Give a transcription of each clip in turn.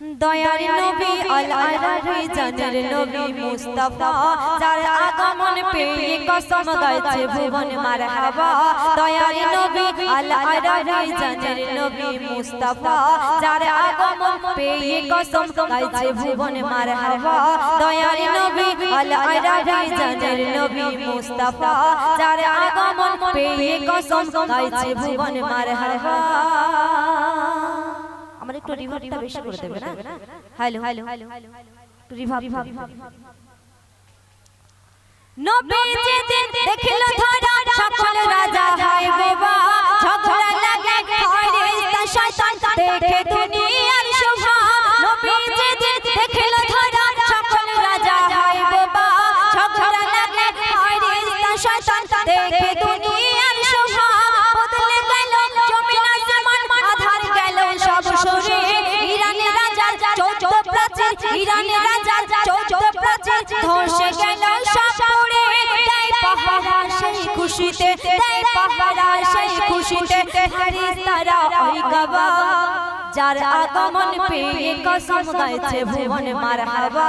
দয়ার নবী আল আরাফি জানের নবী মুস্তাফা। যার আগমন পেয়ে কসম গাইছে ভুবন মারহাবা। দয়ার নবী আল জানের নবী মুস্তাফা। যার আগমন পেয়ে কসম গাইছে ভুবন মারহাবা। দয়ার নবী আল জানের নবী মুস্তাফা। যার আগমন পেয়ে কসম গাইছে ভুবন মারহাবা। একটু রিভাবটা বেশি করে দেবে না? হ্যালো হ্যালো একটু রিভাব নবী যে দেখল ধরা সকল রাজা হয় বাবা। ঝগড়া লাগে ফেরেশতা শয়তান দেখে দুনিয়ার শোভা। নবী যে দেখল ধরা সকল রাজা হয় বাবা। ঝগড়া লাগে ফেরেশতা শয়তান দেখে দুনিয়ার খুশিতে, দেয় পাহারা, সেই খুশিতে ফেরেশতারা ওই গাবা যার আগমন পেয়ে কসম গাইছে ভুবন মারহাবা।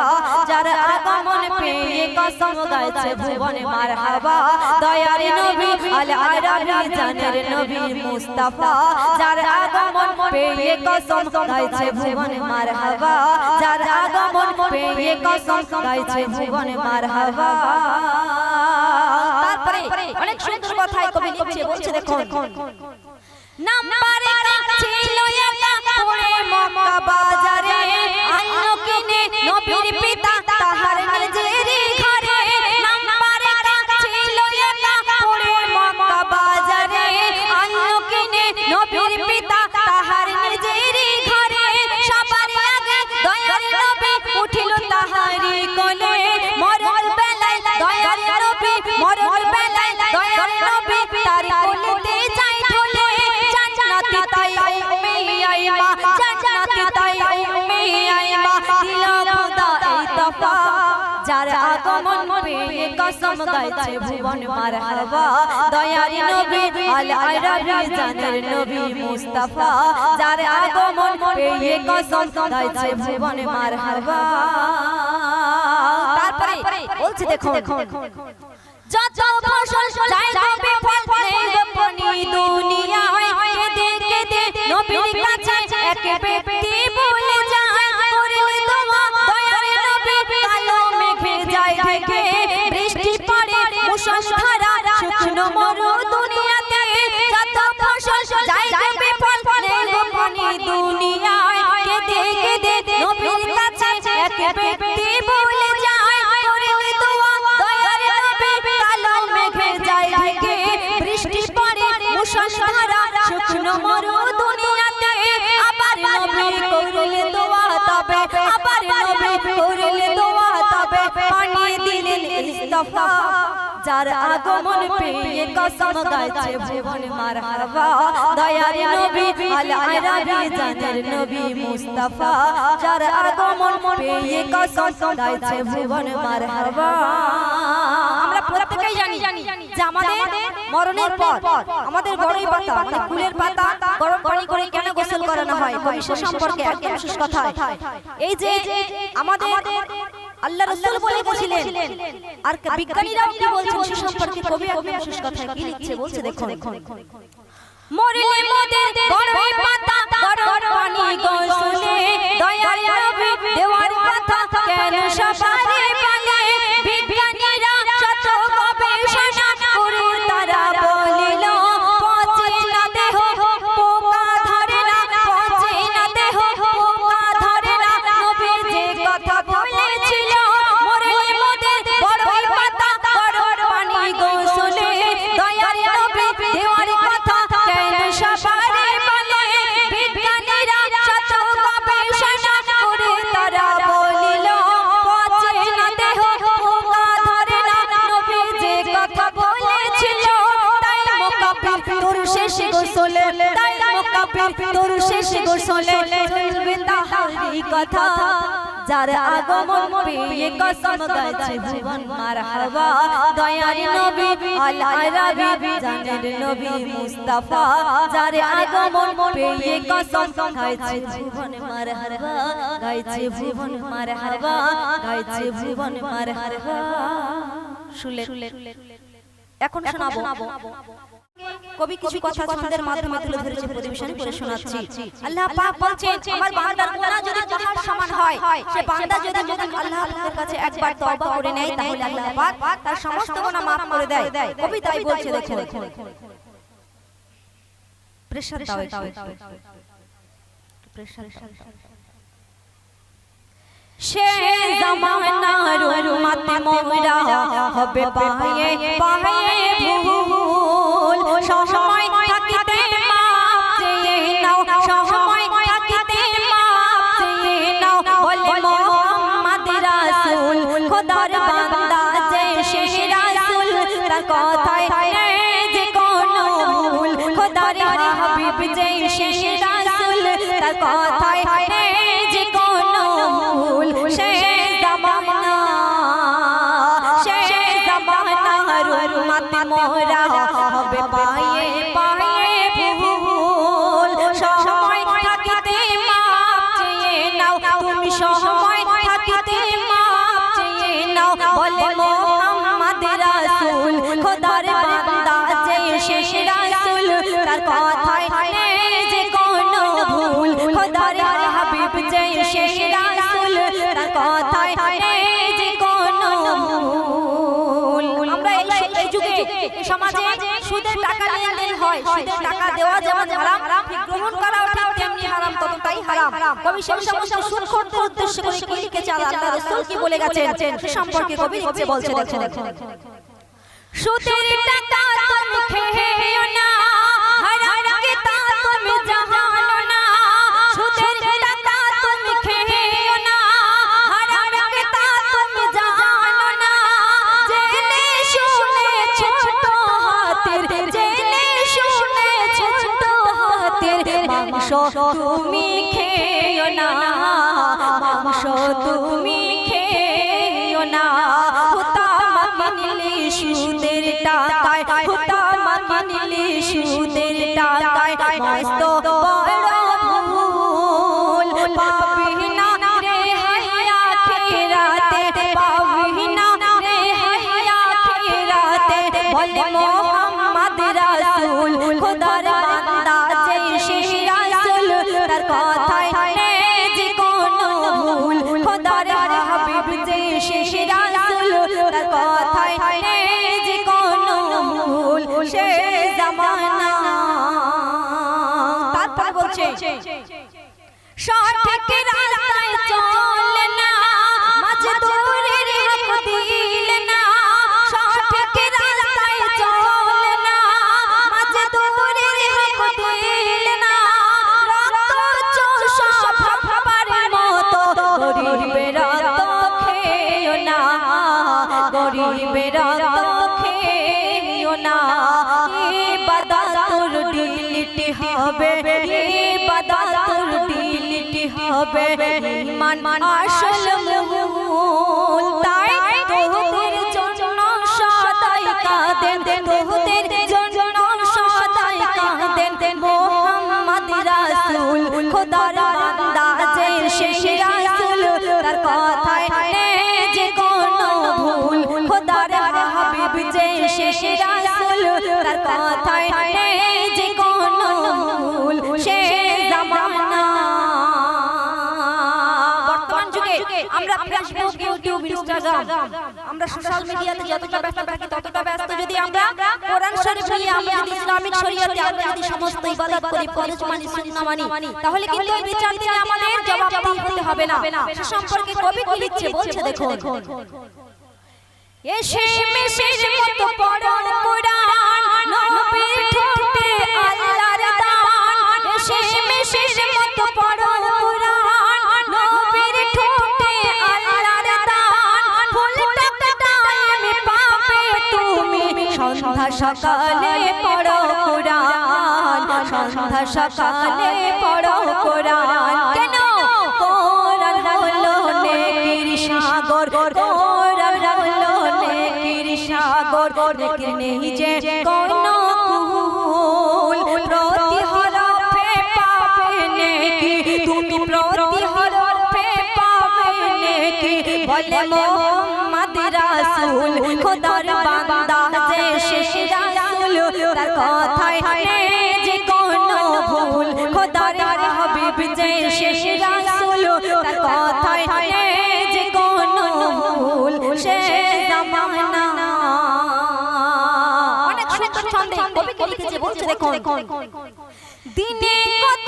যার আগমন পেয়ে কসম গাইছে ভুবন মারহাবা। দয়ার নবী আল আরাবি জানের নবী মুস্তাফা। যার আগমন পেয়ে কসম গাইছে ভুবন মারহাবা। যার আগমন পেয়ে কসম গাইছে ভুবন তারপরে অনেক সুন্দর কথাই কবি লিখছে বলছে দেখুন। নাম্বারে ছিল একা পড়ে মক্কা বাজারে। তারপরে বলছি দেখুন যত ফসল যার আগমন পেয়ে কসম গাইছে ভুবন মারহাবা। দয়ার নবী আল আরাবি জানের নবী মুস্তাফা। যার আগমন পেয়ে কসম গাইছে ভুবন মারহাবা। আমরা প্রত্যেকেই জানি জানি যে আমাদের মরণের পর, আমাদের বড়ই পাতা মানে ফুলের পাতা গরম পানি করে কেন গোসল করানো হয়? ভবিষ্যৎ সম্পর্কে একদম শেষ কথা এই যে আমাদের আল্লাহ রাসূল বলে গেছিলেন আর বিজ্ঞানীরাও কি বলছেন সে সম্পর্কে কবি একদম শেষ কথা কি লিখছে বলছে দেখুন। মরলে মোদের বড়ই পাতা গরম তোর শেষ গোসলে চলবে তাহারি কথা। যার আগমন পেয়ে কসম গাইছে ভুবন মারহাবা দয়ার নবী আল আরাবি জানের নবী মুস্তাফা। যার আগমন পেয়ে কসম গাইছে ভুবন মারহাবা গাইছে ভুবন মারহাবা গাইছে ভুবন মারহাবা শুলে এখন শোনাবো। কবি কিছু কথা ছন্দের মাধ্যমে তুলে ধরেছে পরিবেশন করে শোনাচ্ছি। আল্লাহ পাক বলছেন আমার বান্দার গুনাহ যদি পাহাড় সমান হয় সে বান্দা যদি যদি আল্লাহ পাকের কাছে একবার তওবা করে নেয় তাহলে আল্লাহ পাক তার সমস্ত গুনাহ maaf করে দেয়। কবি তাই বলছে দেখো প্রেসার দাও প্রেসার সে জামানার মাতে মোরা হবে পায়ে পায়ে ভুল সময় থাকিতে বলে মোহাম্মদ রাসূল, খোদার বান্দা যে শেষ রাসূল, তার কথায় যে কোনো ভুল। খোদার হাবিব যে শেষ রাসূল, তার কথায় যে কোনো ভুল। আমরা এই যুগে সমাজে সুদের টাকা লেনদেন হয়, সুদের টাকা দেওয়া যেমন হারাম গ্রহণ তেমনি হারাম ততটাই হারাম। কবি সেই সমস্ত সুদখোরদের উদ্দেশ্য করে কি লিখেছে আল্লাহ রাসূল কি বলে গেছেন? সে সম্পর্কে কবি লিখছে বলছে, দেখো। দেখো সুদের টাকা তুমি খেয়েও না হারাম কে তা তুমি জানো তুমি খেয়েও না, মাংস তুমি খেয়েও না। হুতা কিনলে সুদের টাকায় হুতা কিনলে সুদের টাকায়, মস্ত বলছে সঠিক রাস্তায় চলে না মজদুরের হক দিল না সঠিক রাস্তায় চলে না মজদুরের হক দিল না রক্ত চোষা ভাবার মতো গরিবের রক্ত খেও না গরিবের রক্ত খেও না হবে ইবাদত তোর ডিলিট হবে। ইমান আসল তাই তোদের জন্য সদাই কাঁদেন, তোদের জন্য সদাই কাঁদেন মোহাম্মদ রাসূল। খোদার বান্দা শেষ রাসূল, তার কথায় যে ভুল। খোদার হাবিব যে শেষ রাসূল, তার কথায় ইউটিউব আমরা সোশ্যাল মিডিয়াতে যতটা ব্যস্ত থাকি ততটা ব্যস্ত যদি আমরা কোরআন শরীফ নিয়ে আমরা যদি ইসলামিক শরীয়তে আমরা যদি সমস্ত ইবাদত করি ফরজ মানি সুন্নাহ মানি তাহলে কিন্তু এই বিচার দিনে আমাদের জবাবদিহি হতে হবে না। সে সম্পর্কে কবি কি লিখছে বলছে দেখো এসে মেশের মতো পড়ন কোরআন নবীর ঠোঁটে আল্লাহর দান। এসে মেশের মতো পড়ন কোরআন। সকালে পড়ো কোরআন। সন্ধ্যা সকালে পড়ো কোরআন। কেন? কোরআন হলো নেকির সাগর। কোরআন হলো নেকির সাগর। নেকির নেই যে কোনো কুল। প্রতি হরফে পাবে নেকি। তুমি প্রতি হরফে বলে মোহাম্মদ রাসূল খোদার বান্দা যে শেষ রাসূল তার কথায় যে কোনো ভুল। খোদার হাবিব যে শেষ রাসূল তার কথায় যে কোনো ভুল। সে জামানা। অনেক সুন্দর ছন্দে কবি কে লিখেছে বলছে দেখুন। দিনে কত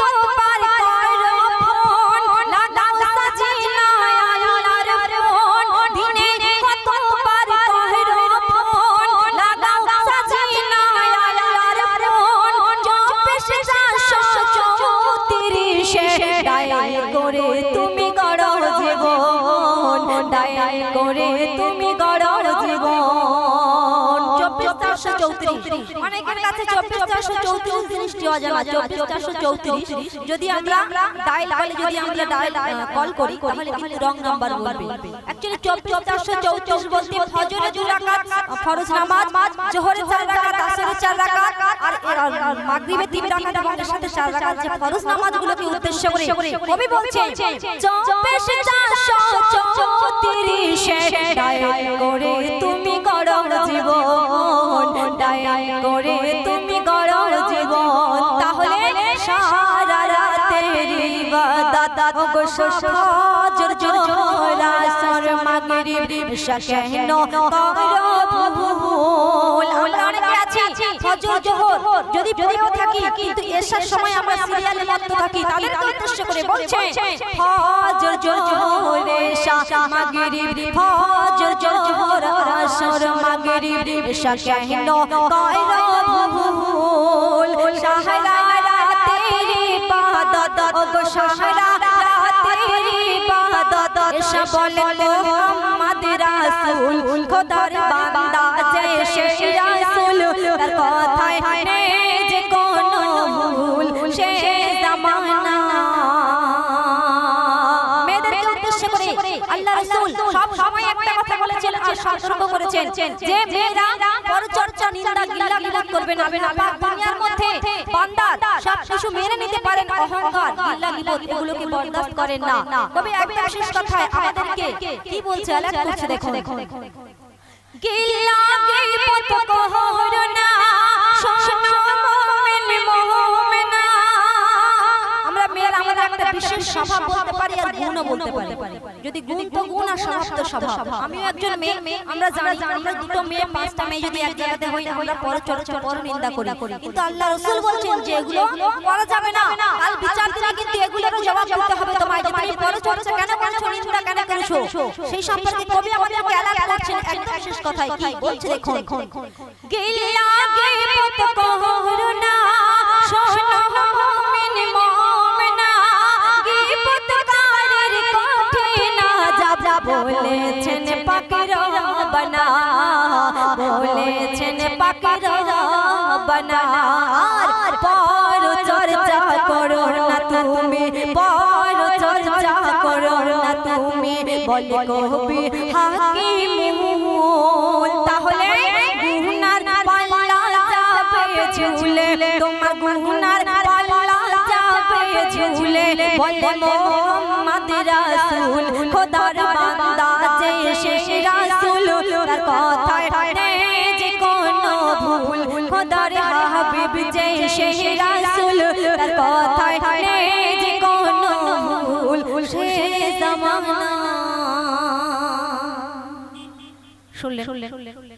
অনেকের কাছে চব্বিশ চারশো চৌত্রিশ জিনিসটি অজানা চব্বিশ চারশো চৌত্রিশ। যদি আমরা ডায়াল কলে যদি আমরা ডায়াল কল করি তাহলে কিন্তু রং নাম্বার বলবে। অ্যাকচুয়ালি চব্বিশ চারশো চৌত্রিশ বলতে ফজরে দু রাকাত ফরজ নামাজ জোহরে চার রাকাত আসরে চার রাকাত আর মাগরিবে তিন রাকাত এবং এর সাথে চার রাকাত যে ফরজ নামাজগুলোকে উদ্দেশ্য করে। কবি বলছে চব্বিশ চারশো চৌত্রিশে ডায়াল করে তুমি গড় জীবন, ডায়াল করে তুমি গড় জীবন। তাহলে সারা রাতের দাদা ওগো সজর জোহরা সর মাগরিব কেন করো ভুল আমরা অনেকে আছি ফজর জোহর। যদি থাকি কিন্তু এশার সময় আমরা সিরিয়ালে মত্ত থাকি তাদেরকে উদ্দেশ্য করে বলছে ফজর জোহর ঈশা মাগরিব ফজর জোহর আসর মাগরিব ঈশা কেন? করো ভুল সাহারা রাতের ইবাদত ওগো সাহারা রাতের ইবাদত এসা বলেন মোহাম্মদ রাসূল খোদার বান্দা যে শেষ রাসূল। তার কথায় নেই যে কোনো ভুল সে আর সতর্ক করেছেন যে মেয়েরা পরচর্চা, নিন্দা গিল্লা গিলাত করবে না। পাক দুনিয়ার মধ্যে বান্দা সব কিছু মেনে নিতে পারেন অহংকার গিল্লা গিবত এগুলোকে বরদাস্ত করেন না। তবে একটা বিশেষ কথায় আমাদেরকে কি বলছে? আল্লাহ করছে দেখো গিল্লা গিবত কহরো না, শোনো। একটা বিশেষ স্বভাব বলতে পারি আর গুণও বলতে পারি। যদি গুণ তো গুণ আর স্বভাব তো স্বভাব। আমিও একজন মেয়ে আমরা জানি আমরা দুটো মেয়ে পাঁচটা মেয়ে যদি এক জায়গাতে হই আমরা পর চর্চা পর নিন্দা করি। কিন্তু আল্লাহ রাসূল বলছেন যে এগুলো করা যাবে না। কাল বিচার দিনে কিন্তু এগুলোরও জবাব দিতে হবে তোমায়। তুমি পর চর্চা কেন করছ? নিন্দা কেন করেছ? সেই সম্পর্কে কবি আমাদেরকে অ্যালার্ট করছেন একদম শেষ কথাই কি বলছে দেখুন। গিল্লা গিবত করো না শোনো মুমিনা বলেছেন পাকের বনা বলেছেন পাকের বনা পর চর্চা করো না তুমি পর চর্চা করো না তুমি বলে কবি হাকিমুল তাহলে গুনার পাল্লা যাবে ঝুলে তোমার গুনার পাল্লা যাবে ঝুলে বলে মোহাম্মদ রাসূল খোদার যে শেষ রাসূল তার কথায় নেই যে কোনো ভুল খোদার হাবিব যে শেষ রাসূল তার কথায় নেই যে কোনো ভুল সে জামানা। শুনলেন।